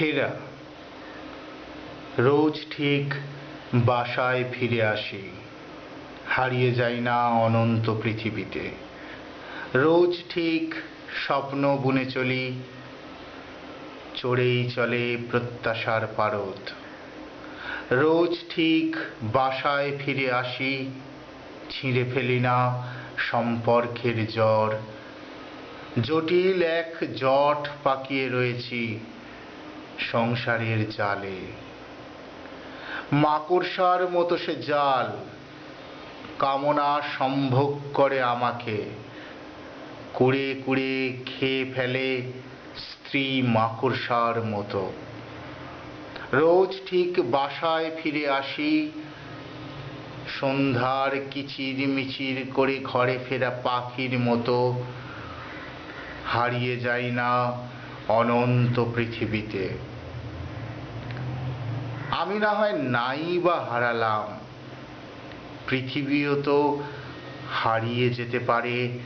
ফেরা রোজ ঠিক বাসায় ফিরে আসি। হারিয়ে যাই না অনন্ত পৃথিবীতে। রোজ ঠিক স্বপ্ন বুনে চলি। চড়েই চলে প্রত্যাশার পারদ। রোজ ঠিক বাসায় ফিরে আসি। ছিঁড়ে ফেলি না সম্পর্কের জ্বর। জটিল এক জট পাকিয়ে রয়েছি। সংসারের জালে। মাকড়সার মতো সে জাল, কামনা সম্ভোগ করে আমাকে। কুড়ে কুড়ে খেয়ে ফেলে স্ত্রী মাকড়সার মতো। রোজ ঠিক বাসায় ফিরে আসি, সন্ধ্যার কিচির মিচির করে ঘরে ফেরা পাখির মতো। হারিয়ে যাই না অনন্ত পৃথিবীতে। আমি না হয় নাই বা হারালাম। পৃথিবীও তো হারিয়ে যেতে পারে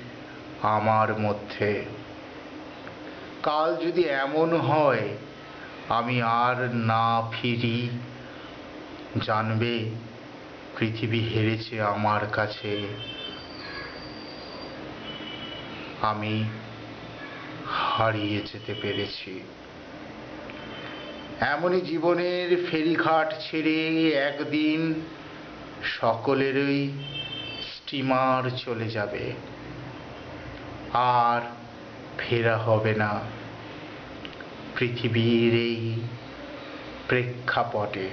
আমার মধ্যে। কাল যদি এমন হয়, আমি আর না ফিরি। জানবে, পৃথিবী হেরেছে আমার কাছে। আমি হারিয়ে যেতে পেরেছি। এমনই জীবনের ফেরিঘাট ছেড়ে একদিন সকলেরই স্টিমার চলে যাবে। আর ফেরা হবে না পৃথিবীর এই প্রেক্ষাপটে।